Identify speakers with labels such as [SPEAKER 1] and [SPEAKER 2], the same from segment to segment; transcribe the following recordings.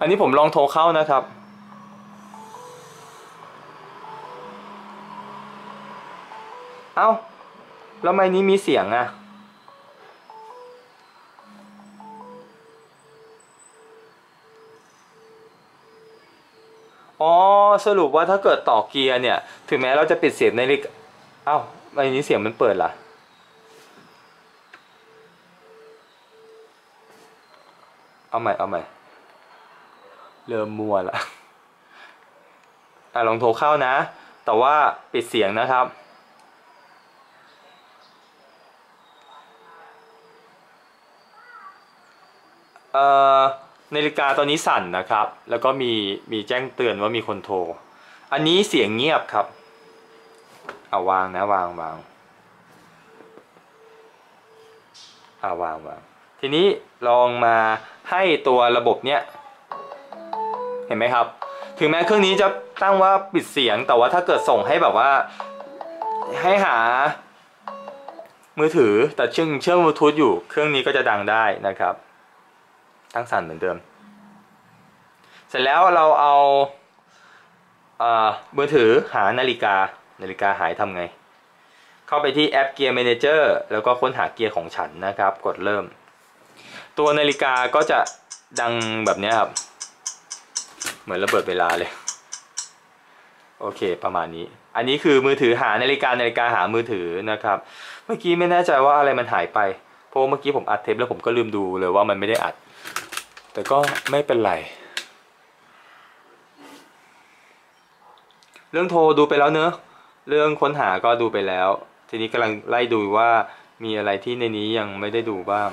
[SPEAKER 1] อันนี้ผมลองโทรเข้านะครับ เอ้า แล้วไมนี้มีเสียงอะอ๋อ สรุปว่าถ้าเกิดต่อเกียร์เนี่ย ถึงแม้เราจะปิดเสียงในลิกเอ้าทำไมนี้เสียงมันเปิดล่ะเอาใหม่ เอาใหม่ เริ่มมัวละอะลองโทรเข้านะ แต่ว่าปิดเสียงนะครับ เอ่อนาฬิกาตอนนี้สั่นนะครับ แล้วก็มีมีแจ้งเตือนว่ามีคนโทร อันนี้เสียงเงียบครับเอาวางนะวางวางเอาวางวางทีนี้ลองมาให้ตัวระบบเนี้ย เห็นไหมครับ ถึงแม้เครื่องนี้จะตั้งว่าปิดเสียง แต่ว่าถ้าเกิดส่งให้แบบว่า ให้หา มือถือแต่เชื่อมเชื่อมบลูทูธอยู่ เครื่องนี้ก็จะดังได้นะครับ ตั้งสั่นเหมือนเดิม เสร็จแล้วเราเอาเอ่อมือถือหานาฬิกา นาฬิกาหายทำไง เข้าไปที่แอป Gear Manager แล้วก็ค้นหาเกียร์ของฉันนะครับ กดเริ่ม ตัวนาฬิกาก็จะดังแบบนี้ครับ เหมือนระเบิดเวลาเลย โอเค ประมาณนี้ อันนี้คือมือถือหานาฬิกานาฬิกาหามือถือนะครับ เมื่อกี้ไม่แน่ใจว่าอะไรมันหายไป เพราะเมื่อกี้ผมอัดเทปแล้วผมก็ลืมดูเลยว่ามันไม่ได้อัด แต่ก็ไม่เป็นไร เรื่องโทรดูไปแล้วเนอะ เรื่องค้นหาก็ดูไปแล้ว ทีนี้กำลังไล่ดูว่ามีอะไรที่ในนี้ยังไม่ได้ดูบ้าง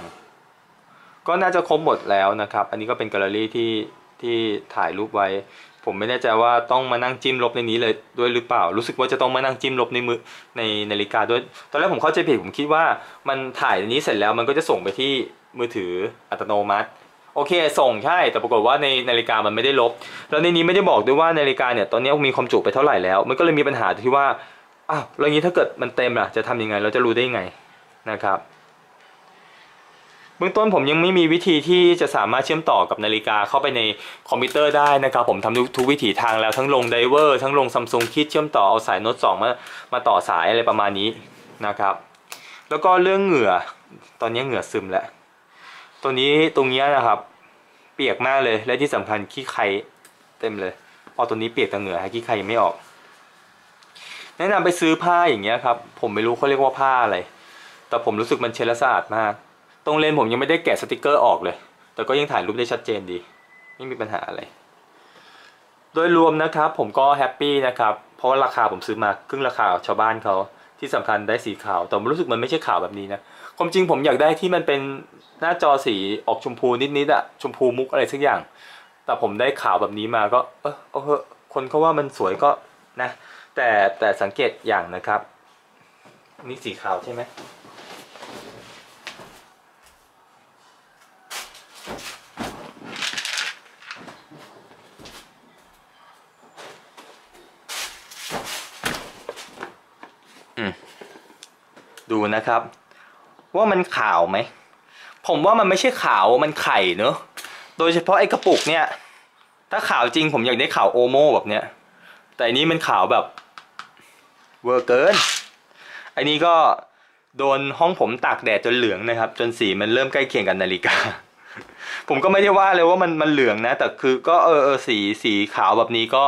[SPEAKER 1] ก็น่าจะครบหมดแล้วนะครับ อันนี้ก็เป็นแกลเลอรี่ที่ ที่ถ่ายรูปไว้ ผมไม่แน่ใจว่าต้องมานั่งจิ้มลบในนี้เลยด้วยหรือเปล่า รู้สึกว่าจะต้องมานั่งจิ้มลบในมือในนาฬิกาด้วย ตอนแรกผมเข้าใจผิดผมคิดว่ามันถ่ายในนี้เสร็จแล้วมันก็จะส่งไปที่มือถืออัตโนมัติโอเคส่งใช่แต่ปรากฏว่าในนาฬิกามันไม่ได้ลบ แล้วในนี้ไม่ได้บอกด้วยว่านาฬิกาเนี่ยตอนนี้มีความจุไปเท่าไหร่แล้ว มันก็เลยมีปัญหาที่ว่าอ้าวแล้วงี้ถ้าเกิดมันเต็มล่ะจะทำยังไงเราจะรู้ได้ยังไงนะครับ บื้องต้นผมยังไม่มีวิธีที่จะสามารถเชื่อมต่อกับนาฬิกาเข้าไปในคอมพิวเตอร์ได้นะครับผมทำทุกทุกวิถีทางแล้วทั้งลงไดเวอร์ทั้งลงซัมซุงคิดเชื่อมต่อเอาสายโน้ตสองมามาต่อสายอะไรประมาณนี้นะครับแล้วก็เรื่องเหงื่อตอนนี้เหงื่อซึมแล้วตัวนี้ตรงนี้นะครับ เปียกมากเลยและที่สำคัญขี้ไครเต็มเลยพอตัวนี้เปียกแต่เหงื่อฮะขี้ไครยังไม่ออก แนะนำไปซื้อผ้าอย่างเงี้ยครับผมไม่รู้เขาเรียกว่าผ้าอะไรแต่ผมรู้สึกมันเช็ดและสะอาดมาก ตรงเลนผมยังไม่ได้แกะสติกเกอร์ออกเลย แต่ก็ยังถ่ายรูปได้ชัดเจนดี ไม่มีปัญหาอะไร โดยรวมนะครับผมก็แฮปปี้นะครับ เพราะว่าราคาผมซื้อมาครึ่งราคาชาวบ้านเขาที่สำคัญได้สีขาว แต่ผมรู้สึกมันไม่ใช่ขาวแบบนี้นะ ความจริงผมอยากได้ที่มันเป็นหน้าจอสีออกชมพูนิดๆอะชมพูมุกอะไรสักอย่าง แต่ผมได้ขาวแบบนี้มาก็ เออเออคนเขาว่ามันสวยก็นะ แต่แต่สังเกตอย่างนะครับ นี่สีขาวใช่ไหม นะครับ ว่ามันขาวไหม ผมว่ามันไม่ใช่ขาวมันไข่เนอะโดยเฉพาะไอ้กระปุกเนี่ย ถ้าขาวจริงผมอยากได้ขาวโอโม่แบบเนี้ยแต่อันนี้มันขาวแบบเวอร์เกินอันนี้ก็โดนห้องผมตากแดดจนเหลืองนะครับ จนสีมันเริ่มใกล้เคียงกับนาฬิกา ผมก็ไม่ได้ว่าเลยว่ามันมันเหลืองนะ แต่คือก็เออเออสีสีขาวแบบนี้ก็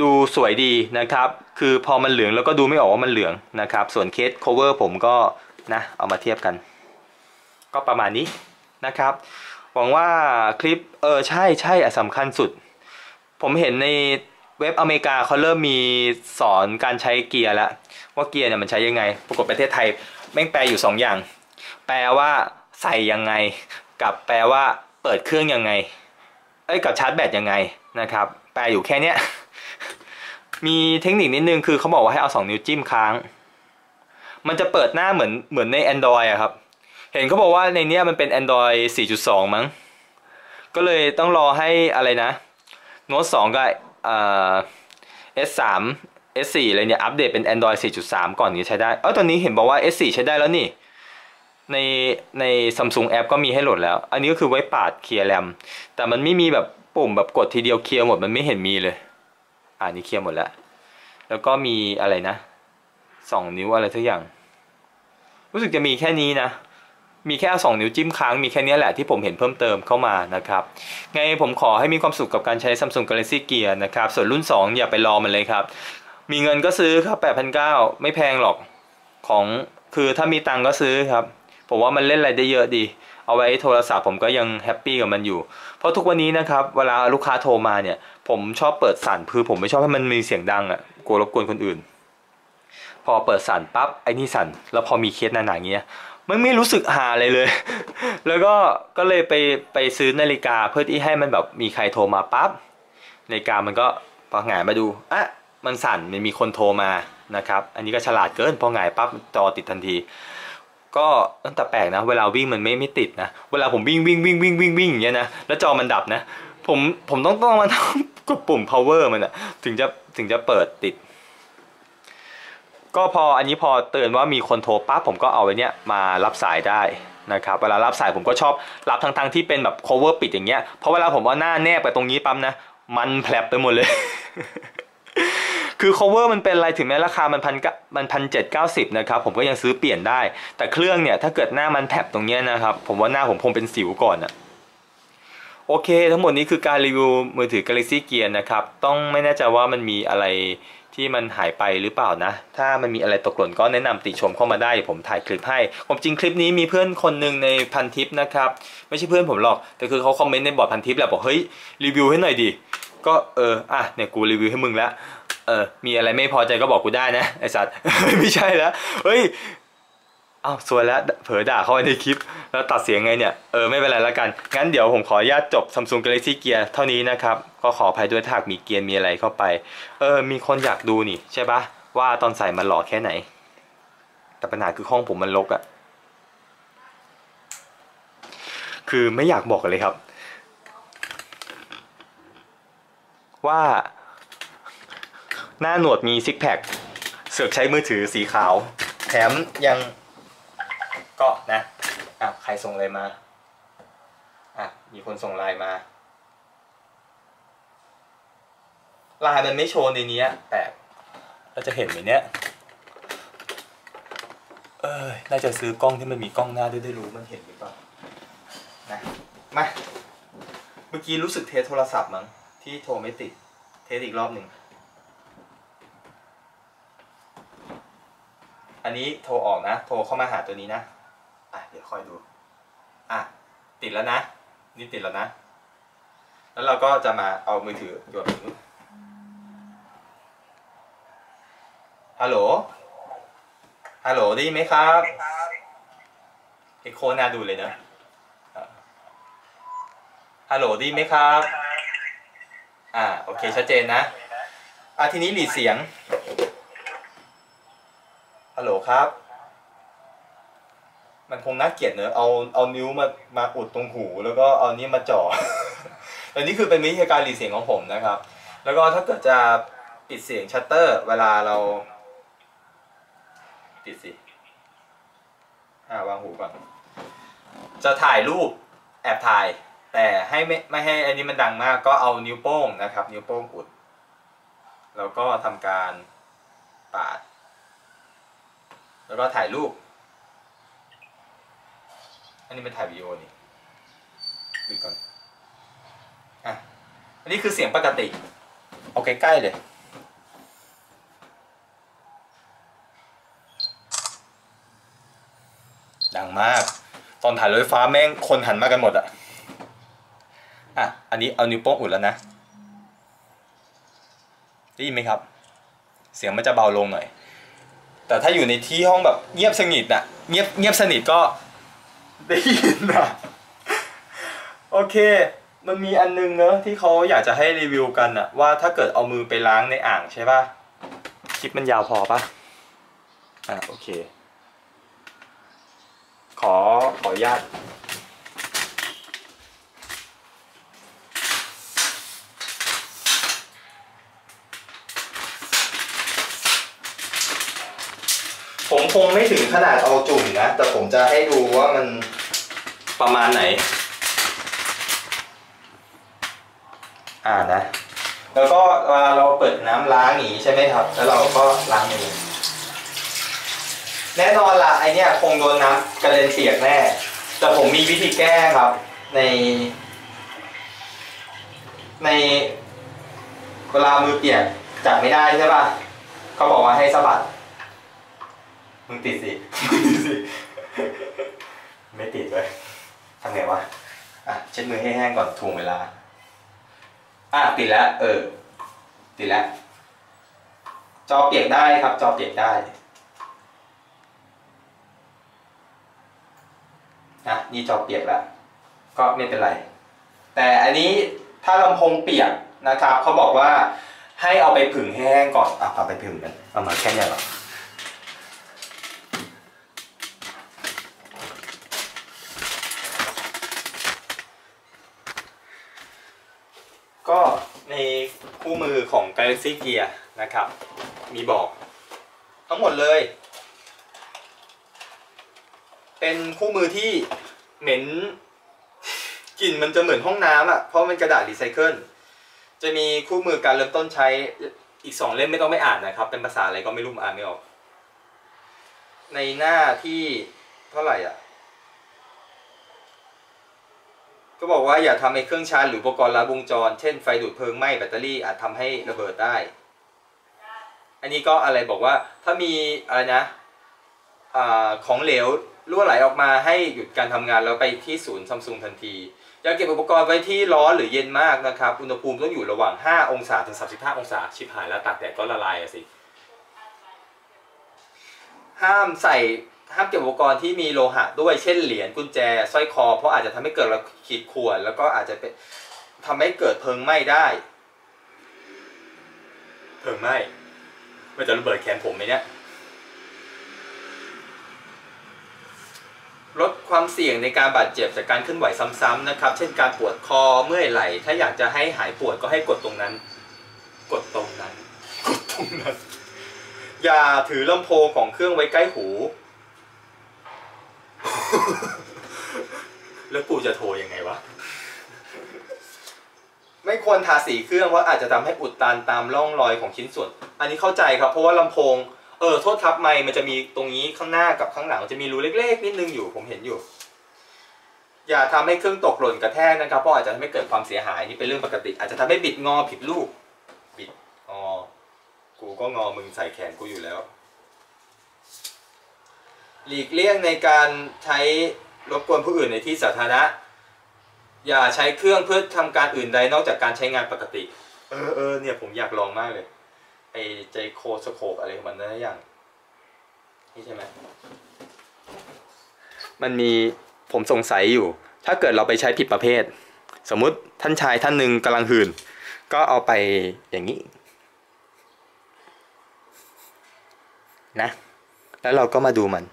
[SPEAKER 1] ดูสวยดีนะครับ คือพอมันเหลืองแล้วก็ดูไม่ออกว่ามันเหลืองนะครับ ส่วนเคส cover ผมก็นะเอามาเทียบกัน ก็ประมาณนี้นะครับ หวังว่าคลิปเออใช่ใช่สำคัญสุด ผมเห็นในเว็บอเมริกาเขาเริ่มมีสอนการใช้เกียร์แล้ว ว่าเกียร์เนี่ยมันใช้ยังไง ปรากฏประเทศไทยแม่งแปลอยู่สองอย่าง แปลว่าใส่ยังไง กับแปลว่าเปิดเครื่องยังไง เอ้ยกับชาร์จแบตยังไงนะครับ แปลอยู่แค่เนี้ย มีเทคนิคนิดนึงคือเขาบอกว่าให้เอาสองนิ้วจิ้มค้าง มันจะเปิดหน้าเหมือนเหมือนใน Android อะครับ เห็นเขาบอกว่าในนี้มันเป็น Android 4.2 มั้ง ก็เลยต้องรอให้อะไรนะโน้ต2กับเอ่อ S3 S4 อะไรเนี่ยอัปเดตเป็น Android 4.3 ก่อนถึงจะใช้ได้เออตอนนี้เห็นบอกว่า S4 ใช้ได้แล้วนี่ ในใน Samsung App ก็มีให้โหลดแล้ว อันนี้ก็คือไว้ปาดเคลียร์แรมแต่มันไม่มีแบบปุ่มแบบกดทีเดียวเคลียร์หมดมันไม่เห็นมีเลย อ่านี่เคลียร์หมดแล้วแล้วก็มีอะไรนะสองนิ้วอะไรทุกอย่าง รู้สึกจะมีแค่นี้นะมีแค่สองนิ้วจิ้มค้างมีแค่นี้แหละที่ผมเห็นเพิ่มเติมเข้ามานะครับไงผมขอให้มีความสุขกับการใช้ Samsung Galaxy Gear นะครับส่วนรุ่น 2 อย่าไปรอมันเลยครับ มีเงินก็ซื้อครับ8,900 ไม่แพงหรอกของคือถ้ามีตังก็ซื้อครับ ผมว่ามันเล่นอะไรได้เยอะดี เอาไว้โทรศัพท์ผมก็ยังแฮปปี้กับมันอยู่ เพราะทุกวันนี้นะครับ เวลาลูกค้าโทรมาเนี่ย ผมชอบเปิดสั่นคือผมไม่ชอบให้มันมีเสียงดังอะ่ะกลัวรบกวนคนอื่น พอเปิดสั่นปั๊บไอ้นี่สั่นแล้วพอมีเคสหนาๆอย่างเงี้ยมันไม่รู้สึกหาอะไรเลย แล้วก็ก็เลยไปไปซื้อนาฬิกาเพื่อที่ให้มันแบบมีใครโทรมาปั๊บนาฬิกามันก็พอหงายมาดูอะมันสั่นมันมีคนโทรมานะครับ อันนี้ก็ฉลาดเกินพอหงายปั๊บจอติดทันที ก็ตั้งแต่แปลกนะ เวลาวิ่งมันไม่ไม่ติดนะ เวลาผมวิ่งวิ่งวิ่งวิ่งวิ่งวิ่งอย่างเงี้ยนะแล้วจอมันดับนะ ผมผมต้องต้องมา กดปุ่ม power มันอะถึงจะถึงจะเปิดติด ก็พออันนี้พอเตือนว่ามีคนโทรปั๊บผมก็เอาไว้เนี้ยมารับสายได้นะครับเวลารับสายผมก็ชอบรับทั้งๆที่เป็นแบบ cover ปิดอย่างเงี้ยเพราะเวลาผมเอาหน้าแนบไปตรงนี้ปั๊มนะ มันแผลบไปหมดเลย คือ cover มันเป็นอะไรถึงแม้ราคามันพันมันพันเจ็ดเก้าสิบนะครับผมก็ยังซื้อเปลี่ยนได้ แต่เครื่องเนี่ยถ้าเกิดหน้ามันแผลบตรงเนี้ยนะครับผมว่าหน้าผมคงเป็นสิวก่อนอะ โอเค ทั้งหมดนี้คือการรีวิวมือถือ Galaxy Gear นะครับ ต้องไม่แน่ใจว่ามันมีอะไรที่มันหายไปหรือเปล่านะ ถ้ามันมีอะไรตกหล่นก็แนะนำติชมเข้ามาได้ผมถ่ายคลิปให้ ผมจริงคลิปนี้มีเพื่อนคนหนึ่งในพันทิปนะครับ ไม่ใช่เพื่อนผมหรอก แต่คือเขาคอมเมนต์ในบอร์ดพันทิปแหละบอกเฮ้ยรีวิวให้หน่อยดิ ก็เอออะเนี่ยกูรีวิวให้มึงแล้วเออมีอะไรไม่พอใจก็บอกกูได้นะไอสัตว์ไม่ใช่แล้วเฮ้ย อ้าวสวยแล้วเผลอด่าเข้าไปในคลิป แล้วตัดเสียงไงเนี่ย เออ ไม่เป็นไรแล้วกัน งั้นเดี๋ยวผมขออนุญาตจบ Samsung Galaxy Gear เท่านี้นะครับ ก็ขออภัยด้วยถ้าหากมีเกียร์มีอะไรเข้าไป เออ มีคนอยากดูนี่ ใช่ปะว่าตอนใส่มันหล่อแค่ไหน แต่ปัญหาคือห้องผมมันรกอะคือไม่อยากบอกเลยครับ ว่า หน้าหนวดมีซิกแพคเสือกใช้มือถือสีขาว แถมยัง รส่งอะไรมา อะ มีคนส่งไลน์มาไลน์มันไม่โชว์ในนี้แต่เราจะเห็นไหมเนี่ยเออน่าจะซื้อกล้องที่มันมีกล้องหน้าด้วยได้รู้มันเห็นหรือเปล่านะมาเมื่อกี้รู้สึกเทสโทรศัพท์มั้งที่โทรไม่ติด เทสอีกรอบหนึ่งอันนี้โทรออกนะ โทรเข้ามาหาตัวนี้นะ อะ เดี๋ยวคอยดู ติดแล้วนะ นี่ติดแล้วนะ แล้วเราก็จะมาเอามือถือโยนตรงนู้นฮัลโหล ฮัลโหลได้ยินไหมครับเอ็โคน่าดูเลยนะอะฮัลโหลได้ยินไหมครับ อ่า โอเค ชัดเจนนะ อะทีนี้หลีดเสียง ฮัลโหลครับ มันคงน่าเกลียดเนอะเอาเอานิ้วมามาอุดตรงหู แล้วก็เอานี้มาจ่ออันนี้คือเป็นวิธีการรีเสียงของผมนะครับ แล้วก็ถ้าเกิดจะปิดเสียงชัตเตอร์ เวลาเราปิดสิอ่าวางหูก่อนจะถ่ายรูปแอบถ่าย แต่ให้ไม่ไม่ให้อันนี้มันดังมาก ก็เอานิ้วโป้งนะครับ นิ้วโป้งอุด แล้วก็ทำการปาด แล้วก็ถ่ายรูป อันนี้เป็นถ่ายวิดีโอนี่ดูก่อนอะอันนี้คือเสียงปกติเอาใกล้ๆเลยดังมาก ตอนถ่ายรถไฟฟ้าแม่งคนหันมากันหมดอะอะ อันนี้เอานิ้วโป้งอุดแล้วนะ ได้ยินไหมครับ เสียงมันจะเบาลงหน่อย แต่ถ้าอยู่ในที่ห้องแบบเงียบสนิทอะเงียบเงียบสนิทก็ ได้ยินนะโอเค มันมีอันนึงเนอะที่เขาอยากจะให้รีวิวกันอะว่าถ้าเกิดเอามือไปล้างในอ่างใช่ป่ะคลิปมันยาวพอป่ะอะโอเค ขอขออนุญาต ผมคงไม่ถึงขนาดเอาจุ่มนะ แต่ผมจะให้ดูว่ามันประมาณไหน อ่านะ แล้วก็เวลาเราเปิดน้ำล้างอย่างนี้ใช่ไหมครับ แล้วเราก็ล้างมือแน่นอนละไอเนี้ยคงโดนน้ำกระเด็นเปียกแน่ แต่ผมมีวิธีแก้ครับ ใน ในเวลามือเปียกจับไม่ได้ใช่ป่ะเขาบอกว่าให้สะบัด มึงติดสิมึงติดสิ ไม่ติดเลยทำไงวะ อะ เช็ดมือให้แห้งก่อนถ่วงเวลา อะ ติดแล้ว เออ ติดแล้ว จอเปียกได้ครับ จอเปียกได้นะนี่จอเปียกแล้ว ก็ไม่เป็นไร แต่อันนี้ถ้าลำโพงเปียกนะครับ เขาบอกว่าให้เอาไปผึ่งให้แห้งก่อนอะเอาไปผึ่งกัน เอามาแค่เนี้ยหรอ ก็ในคู่มือของ Galaxy Gear นะครับ มีบอก ทั้งหมดเลย เป็นคู่มือที่เหม็นกลิ่นมันจะเหมือนห้องน้ำอะ เพราะมันกระดาษรีไซเคิลจะมีคู่มือการเริ่มต้นใช้อีกสองเล่มไม่ต้องไม่อ่านนะครับ เป็นภาษาอะไรก็ไม่รู้อ่านไม่ออก ในหน้าที่เท่าไหร่อะ ก็บอกว่าอย่าทำให้เครื่องชาร์จหรืออุปกรณ์ลัดวงจร เช่นไฟดูดเพลิงไหม้แบตเตอรี่อาจทำให้ระเบิดได้ อันนี้ก็อะไรบอกว่าถ้ามีอะไรนะอาของเหลวรั่วไหลออกมาให้หยุดการทำงานแล้วไปที่ศูนย์ซัมซุงทันที อย่าเก็บอุปกรณ์ไว้ที่ร้อนหรือเย็นมากนะครับ อุณหภูมิต้องอยู่ระหว่าง 5 องศาถึง 35 องศา ชิบหายแล้วตากแดดก็ละลายอะสิ ห้ามใส่ ห้ามเก็บอุปกรณ์ที่มีโลหะด้วยเช่นเหรียญกุญแจสร้อยคอ เพราะอาจจะทำให้เกิดระขีดข่วน แล้วก็อาจจะเป็นทำให้เกิดเพลิงไหม้ได้เพลิงไหม้มันจะระเบิดแขนผมไหมเนี่ยลดความเสี่ยงในการบาดเจ็บจากการเคลื่อนไหวซ้ำๆนะครับ เช่นการปวดคอเมื่อยไหล่ถ้าอยากจะให้หายปวดก็ให้กดตรงนั้น กดตรงนั้น กดตรงนั้น อย่าถือลำโพงของเครื่องไว้ใกล้หู แล้วกูจะโทรยังไงวะ ไม่ควรทาสีเครื่องเพราะอาจจะทำให้อุดตันตามร่องรอยของชิ้นส่วน อันนี้เข้าใจครับ เพราะว่าลำโพง เออโทษครับไม่มันจะมีตรงนี้ข้างหน้ากับข้างหลังมันจะมีรูเล็กๆนิดนึงอยู่ผมเห็นอยู่ อย่าทำให้เครื่องตกหล่นกระแทกนะครับเพราะอาจจะทำให้เกิดความเสียหายนี่เป็นเรื่องปกติ อาจจะทำให้บิดงอผิดรูปบิดงอกูก็งอมึงใส่แขนกูอยู่แล้ว หลีกเลี่ยงในการใช้รบกวนผู้อื่นในที่สาธารณะ อย่าใช้เครื่องเพื่อทำการอื่นใดนอกจากการใช้งานปกติ เออเออเนี่ยผมอยากลองมากเลย ไอ้ใจโคสโคปอะไรของมันนะอย่าง นี่ใช่ไหม มันมีผมสงสัยอยู่ ถ้าเกิดเราไปใช้ผิดประเภท สมมุติท่านชายท่านหนึ่งกำลังหื่น ก็เอาไปอย่างนี้ นะ แล้วเราก็มาดูมัน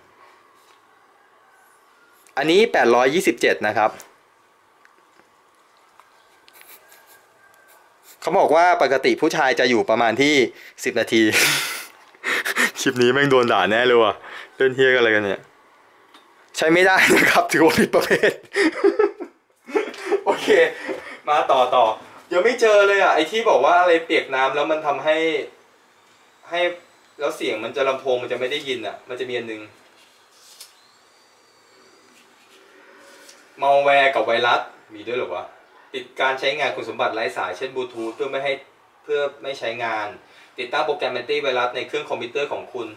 [SPEAKER 1] อันนี้ 827 นะครับ เขาบอกว่าปกติผู้ชายจะอยู่ประมาณที่ 10 นาที คลิปนี้แม่งโดนด่าแน่เลยว่ะเล่นเฮียกันอะไรกันเนี่ย ใช้ไม่ได้นะครับ ถือว่าผิดประเภท โอเค มาต่อต่อยังไม่เจอเลยอะ ไอที่บอกว่าอะไรเปียกน้ำแล้วมันทำให้ ให้แล้วเสียงมันจะลำโพงมันจะไม่ได้ยินอะ มันจะมีอันหนึง มัลแวร์กับไวรัสมีด้วยหรอวะปิดการใช้งานคุณสมบัติไร้สายเช่นบลูทูธเพื่อไม่ให้เพื่อไม่ใช้งาน ติดตั้งโปรแกรมแอนตี้ไวรัสในเครื่องคอมพิวเตอร์ของคุณ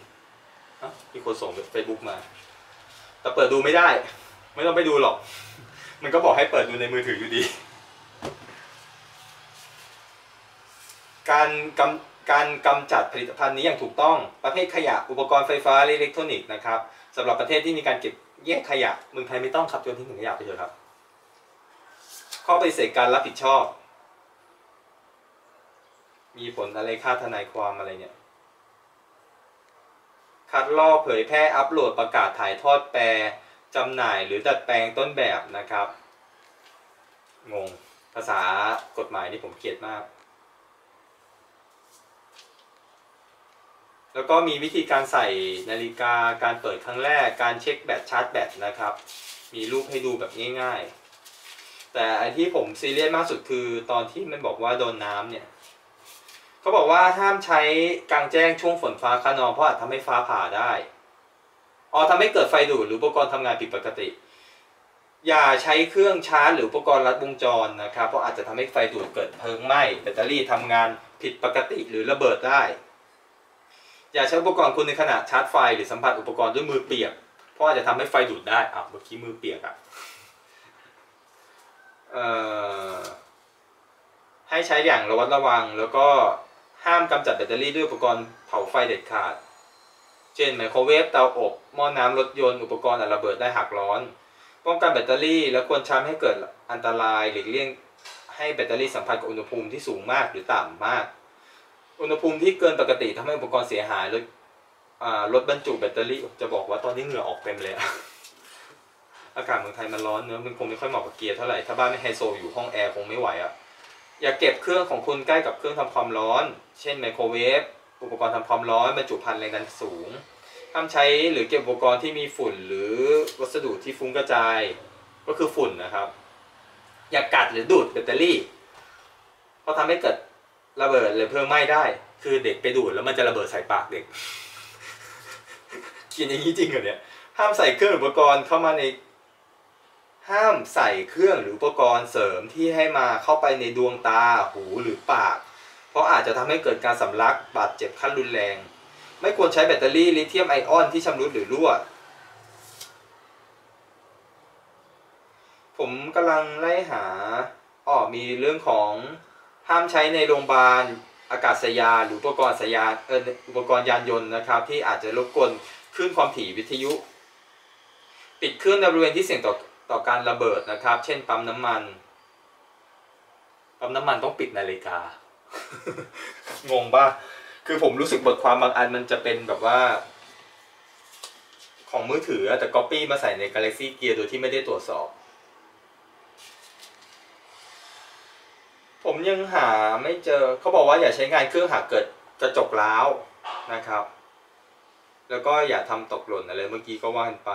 [SPEAKER 1] อะมีคนส่งเฟซบุ๊กมา แต่เปิดดูไม่ได้ ไม่ต้องไปดูหรอก มันก็บอกให้เปิดดูในมือถืออยู่ดี การกำการกำจัดผลิตภัณฑ์นี้อย่างถูกต้อง ประเภทขยะอุปกรณ์ไฟฟ้าและอิเล็กทรอนิกส์นะครับสำหรับประเทศที่มีการเก็บ แยกขยะเมืองไทยไม่ต้องครับโยนทิ้งถังขยะไปเถอะครับ ข้อปฏิเสธการรับผิดชอบ มีผลอะไรค่าทนายความอะไรเนี่ย คัดลอกเผยแพร่อัปโหลดประกาศถ่ายทอดแปลจำหน่ายหรือดัดแปลงต้นแบบนะครับ งง ภาษากฎหมายนี่ผมเกลียดมาก แล้วก็มีวิธีการใส่นาฬิกาการเปิดครั้งแรกการเช็คแบตชาร์จแบตนะครับ มีรูปให้ดูแบบง่ายๆ แต่ไอที่ผมซีเรียสมากสุดคือตอนที่มันบอกว่าโดนน้ำเนี่ยเขาบอกว่าห้ามใช้กลางแจ้งช่วงฝนฟ้าคะนองเพราะอาจทำให้ฟ้าผ่าได้อ๋อทำให้เกิดไฟดูดหรืออุปกรณ์ทำงานผิดปกติ อย่าใช้เครื่องชาร์จหรืออุปกรณ์รัดวงจรนะครับ เพราะอาจจะทำให้ไฟดูดเกิดเพลิงไหม้แบตเตอรี่ทำงานผิดปกติหรือระเบิดได้ อย่าใช้อุปกรณ์คุณในขณะชาร์จไฟหรือสัมผัสอุปกรณ์ด้วยมือเปียก เพราะอาจจะทำให้ไฟดูดได้อะเมื่อกี้มือเปียกอะให้ใช้อย่างระวัดระวัง แล้วก็ห้ามกำจัดแบตเตอรี่ด้วยอุปกรณ์เผาไฟเด็ดขาด เช่นไมโครเวฟเตาอบหม้อน้ำรถยนต์อุปกรณ์อาจระเบิดได้หากร้อน ป้องกันแบตเตอรี่และควรชาร์จให้เกิดอันตรายหลีกเลี่ยงให้แบตเตอรี่สัมผัสกับอุณหภูมิที่สูงมากหรือต่ำมาก อุณหภูมิที่เกินปกติทำให้อุปกรณ์เสียหายลดลดบรรจุแบตเตอรี่ จะบอกว่าตอนนี้เหงื่อออกเต็มเลย อากาศเมืองไทยมันร้อนเนื้อมันคงไม่ค่อยเหมาะกับเกียร์เท่าไหร่ ถ้าบ้านไม่ไฮโซอยู่ห้องแอร์คงไม่ไหวอะอย่าเก็บเครื่องของคุณใกล้กับเครื่องทำความร้อน เช่นไมโครเวฟ อุปกรณ์ทำความร้อนบรรจุภัณฑ์แรงดันสูง ห้ามใช้หรือเก็บอุปกรณ์ที่มีฝุ่นหรือวัสดุที่ฟุ้งกระจาย ก็คือฝุ่นนะครับ อย่ากัดหรือดูดแบตเตอรี่ เพราะทำให้เกิด ระเบิดหรือเพลิงไหม้ได้ คือเด็กไปดูดแล้วมันจะระเบิดใส่ปากเด็กเขียนอย่างนี้จริงเหรอเนี่ยห้ามใส่เครื่องอุปกรณ์เข้ามาใน ห้ามใส่เครื่องหรืออุปกรณ์เสริมที่ให้มาเข้าไปในดวงตาหูหรือปาก เพราะอาจจะทำให้เกิดการสำลักบาดเจ็บขั้นรุนแรง ไม่ควรใช้แบตเตอรี่ลิเธียมไอออนที่ชำรุดหรือรั่วผมกำลังไล่หาอ๋อมีเรื่องของ ห้ามใช้ในโรงพยาบาลอากาศยานหรืออุปกรณ์สยานเอออุปกรณ์ยานยนต์นะครับ ที่อาจจะรบกวนคลื่นความถี่วิทยุ ปิดเครื่องในบริเวณที่เสี่ยงต่อต่อการระเบิดนะครับ เช่นปั๊มน้ำมัน ปั๊มน้ำมันต้องปิดนาฬิกา งงป่ะ คือผมรู้สึกบทความบางอันมันจะเป็นแบบว่า ของมือถือแต่ก๊อปปี้มาใส่ใน Galaxy Gear โดยที่ไม่ได้ตรวจสอบ ผม ยังหาไม่เจอเขาบอกว่าอย่าใช้งานเครื่องหากเกิดกระจกร้าวนะครับ แล้วก็อย่าทำตกหล่นอะไรเมื่อกี้ก็ว่ากันไป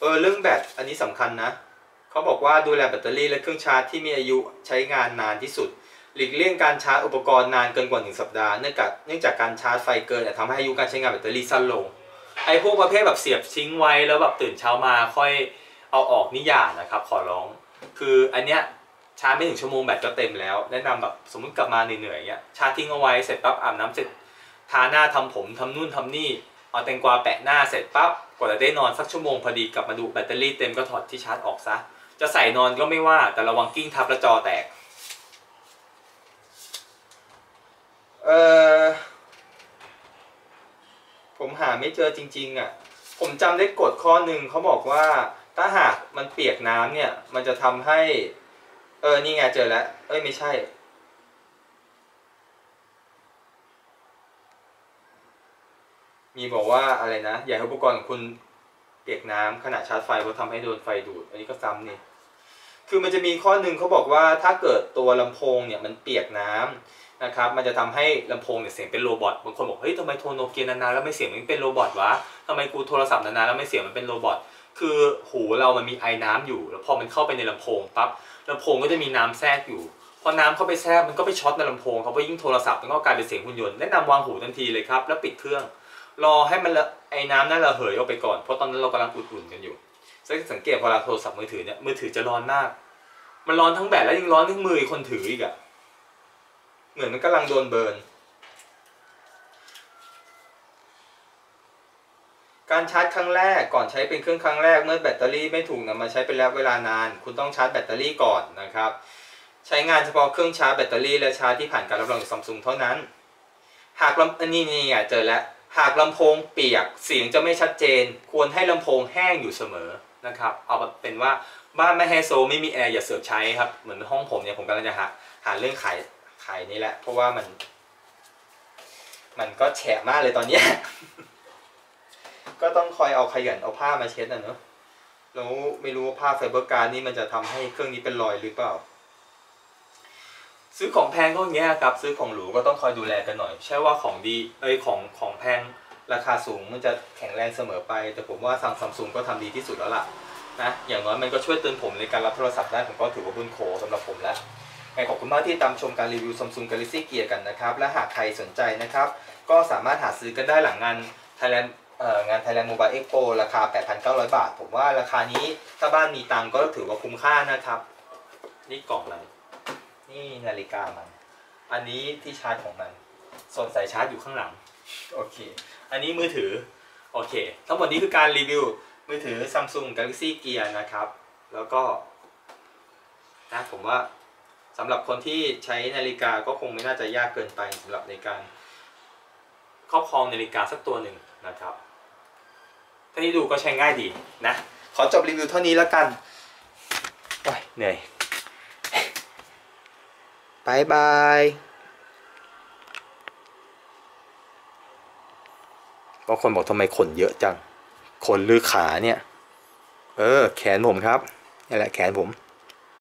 [SPEAKER 1] เออเรื่องแบตอันนี้สำคัญนะเขาบอกว่าดูแลแบตเตอรี่และเครื่องชาร์จที่มีอายุใช้งานนานที่สุด หลีกเลี่ยงการชาร์จอุปกรณ์นานเกินกว่า 1 สัปดาห์เนื่องจากเนื่องจากการชาร์จไฟเกินอาจทำให้อายุการใช้งานแบตเตอรี่สั้นลงไอ้พวกประเภทแบบเสียบทิ้งไว้แล้วแบบตื่นเช้ามาค่อยเอาออกนี่อย่านะครับ ขอร้อง คืออันเนี้ย ชาร์จไม่ถึงชั่วโมงแบตก็เต็มแล้ว แนะนำแบบสมมติกลับมาเหนื่อยๆเงี้ยชาร์จทิ้งเอาไว้เสร็จปั๊บอาบน้ำเสร็จทาหน้าทำผมทำนู่นทำนี่เอาแตงกวาแปะหน้าเสร็จปั๊บกว่าจะได้นอนสักชั่วโมงพอดีกลับมาดูแบตเตอรี่เต็มก็ถอดที่ชาร์จออกซะ จะใส่นอนก็ไม่ว่าแต่ระวังกิ้งทับแล้วจอแตกเออผมหาไม่เจอจริง ๆอะผมจำได้กฎข้อหนึ่งเขาบอกว่าถ้าหากมันเปียกน้ำเนี่ยมันจะทำให้ เออ นี่ไงเจอแล้ว เอ้ย ไม่ใช่ มีบอกว่าอะไรนะ อย่าให้อุปกรณ์ของคุณเปียกน้ำขณะชาร์จไฟเพราะทำให้โดนไฟดูด อันนี้ก็ซ้ำนี่ คือมันจะมีข้อหนึ่งเขาบอกว่าถ้าเกิดตัวลำโพงเนี่ยมันเปียกน้ำนะครับ มันจะทำให้ลำโพงเนี่ยเสียงเป็นโรบอท บางคนบอก เฮ้ยทำไมโทรโนเกียนานๆแล้วไม่เสียงมันเป็นโรบอทวะทำไมกูโทรศัพท์นานๆแล้วไม่เสียงมันเป็นโรบอท คือหูเรามันมีไอ้น้ำอยู่ แล้วพอมันเข้าไปในลำโพงปั๊บ ลำโพงก็จะมีน้ำแทรกอยู่ พอน้ำเข้าไปแทรกมันก็ไปช็อตในลำโพงเขาเพราะยิ่งโทรศัพท์มันก็กลายเป็นเสียงหุ่นยนต์แนะนำวางหูทันทีเลยครับแล้วปิดเครื่อง รอให้มันละไอ้น้ำนั่นระเหยออกไปก่อนเพราะตอนนั้นเรากำลังอุ่นๆกันอยู่สังเกตเวลาโทรศัพท์มือถือเนี่ยมือถือจะร้อนมาก มันร้อนทั้งแบตแล้วยังร้อนทั้งมือคนถืออีกอะเหมือนมันกำลังโดนเบิร์น การชาร์จครั้งแรกก่อนใช้เป็นเครื่องครั้งแรกเมื่อแบตเตอรี่ไม่ถูกนำมาใช้เป็นระยะเวลานาน คุณต้องชาร์จแบตเตอรี่ก่อนนะครับใช้งานเฉพาะเครื่องชาร์จแบตเตอรี่และชาร์จที่ผ่านการรับรองจากซัมซุงเท่านั้น หากลำอันนี้นี่เจอแล้วหากลำโพงเปียกเสียงจะไม่ชัดเจน ควรให้ลำโพงแห้งอยู่เสมอนะครับเอาเป็นว่าบ้านไม่ไฮโซไม่มีแอร์อย่าเสือกใช้ครับเหมือนห้องผมเนี่ยผมกำลังจะหาหาเรื่องขายขายนี่แหละเพราะว่ามัน มันก็แฉะมากเลยตอนเนี้ย ก็ต้องคอยเอาขยันเอาผ้ามาเช็ดนะเนอะแล้วไม่รู้ว่าผ้าไฟเบอร์การนี่มันจะทำให้เครื่องนี้เป็นรอยหรือเปล่า ซื้อของแพงก็งเงี้ยครับ ซื้อของหรูก็ต้องคอยดูแลกันหน่อย ใช่ว่าของดีเอ้ยของของแพงราคาสูงมันจะแข็งแรงเสมอไป แต่ผมว่าทางซัมซุงก็ทำดีที่สุดแล้วล่ะนะอย่างน้อยมันก็ช่วยเตือนผมในการรับโทรศัพท์ได้ผมก็ถือว่าบุญโขสำหรับผมแล้วขอบคุณมากที่ตามชมการรีวิว Samsung Galaxy Gear กันนะครับ และหากใครสนใจนะครับ ก็สามารถหาซื้อกันได้หลังงาน Thailand งาน Thailand Mobile Expo ราคา 8,900 บาท ผมว่าราคานี้ถ้าบ้านมีตังค์ก็ถือว่าคุ้มค่านะครับ นี่กล่องมันนี่นาฬิกามัน อันนี้ที่ชาร์จของมัน ส่วนสายชาร์จอยู่ข้างหลัง โอเค อันนี้มือถือ โอเค ทั้งหมดนี้คือการรีวิว มือถือ Samsung Galaxy Gear นะครับ แล้วก็นะผมว่าสำหรับคนที่ใช้นาฬิกาก็คงไม่น่าจะยากเกินไปสำหรับในการครอบครองนาฬิกาสักตัวหนึ่งนะครับ ถ้าที่ดูก็ใช้ง่ายดีนะ ขอจบรีวิวเท่านี้แล้วกันโอ้ยเหนื่อยบายบายบางคนบอกทำไมขนเยอะจัง ขนหรือขาเนี่ย เออ แขนผมครับ นี่แหละแขนผม